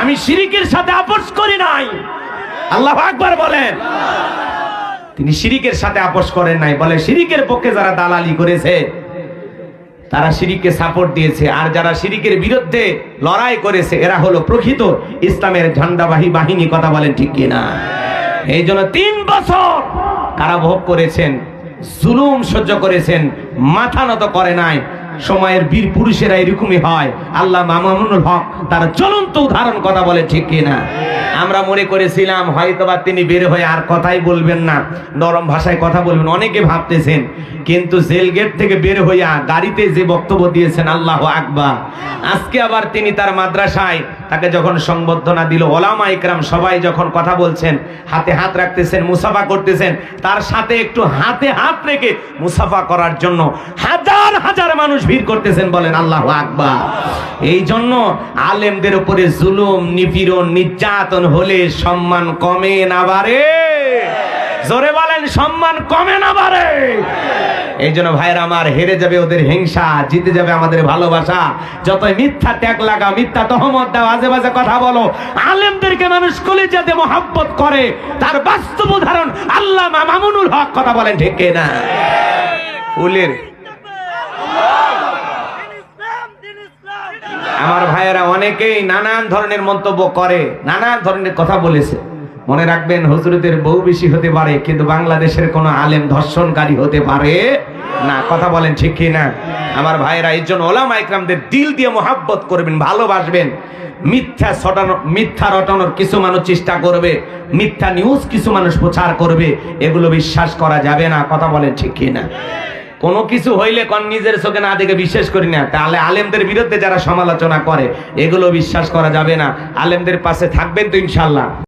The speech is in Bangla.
আমি শিরিকের সাথে আপোষ করি নাই। আল্লাহ আকবার বলেন। তিনি শিরিকের সাথে আপোষ করেন নাই। বলে, শিরিকের পক্ষে যারা দালালি করেছে, তারা শিরিককে সাপোর্ট দিয়েছে। আর যারা শিরিকের বিরুদ্ধে লড়াই করেছে, এরা হলো প্রকৃত ইসলামের ঝান্ডাবাহী বাহিনী। কথা বলেন ঠিক কিনা? এই জন্য তিন বছর কারাভোগ করেছেন, জুলুম সহ্য করেছেন, মাথা নত করে নাই। সময়ের বীর পুরুষেরা এরকমই হয়। আল্লাহ মামুনুল হক তার চলন্ত উদাহরণ কথা বলে, ঠিক কিনা? আমরা মনে করেছিলাম হয়তোবা তিনি বের হয়ে আর কথাই বলবেন না, নরম ভাষায় কথা বলবেন, অনেকে ভাবতেছেন। কিন্তু জেল গেট থেকে বের হইয়া গাড়িতে যে বক্তব্য দিয়েছেন, আল্লাহ আকবার। আজকে আবার তিনি তার মাদ্রাসায় তাকে যখন সংবর্ধনা দিল, ওলামা ইকরাম সবাই যখন কথা বলছেন, হাতে হাত রাখতেছেন, মুসাফা করতেছেন, তার সাথে একটু হাতে হাত রেখে মুসাফা করার জন্য হাজার হাজার মানুষ ভিড় করতেছেন বলেন আল্লাহ আকবার। এই জন্য আলেমদের উপরে জুলুম, নিপীড়ন, নির্যাতন হলে সম্মান কমে না বাড়ে। জোরে বলেন, সম্মান কমে না বাড়ে। এই জন্য ভাইয়ের আমার, হেরে যাবে ওদের হিংসা, জিতে যাবে আমাদের ভালোবাসা। যতই মিথ্যা ত্যাগ লাগা, মিথ্যা তহমত দাও, আজে বাজে কথা বলো। আলেমদেরকে মানুষ কলিজাতে মহাব্বত করে। তার বাস্তব উদাহরণ আল্লাহ মামুনুল হক কথা বলেন, ঠিক না ফুলের আমার ভাইয়েরা অনেকেই নানান ধরনের মন্তব্য করে, নানান ধরনের কথা বলেছে। মনে রাখবেন হজরতের বউ বেশি হতে পারে, কিন্তু বাংলাদেশের কোনো আলেম ধর্ষণকারী হতে পারে না। কথা বলেন ঠিক কি না? আমার ভাইয়েরা, এই জন্য ওলামা ইকরামদের দিল দিয়ে মোহাব্বত করবেন, ভালোবাসবেন। মিথ্যা ছটানো, মিথ্যা রটানোর কিছু মানুষ চেষ্টা করবে, মিথ্যা নিউজ কিছু মানুষ প্রচার করবে, এগুলো বিশ্বাস করা যাবে না। কথা বলেন ঠিক কি না? কোনো কিছু হইলে কোন নিজের চোখে না দেখে বিশ্বাস করি না। তাহলে আলেমদের বিরুদ্ধে যারা সমালোচনা করে, এগুলো বিশ্বাস করা যাবে না। আলেমদের পাশে থাকবেন তো ইনশাল্লাহ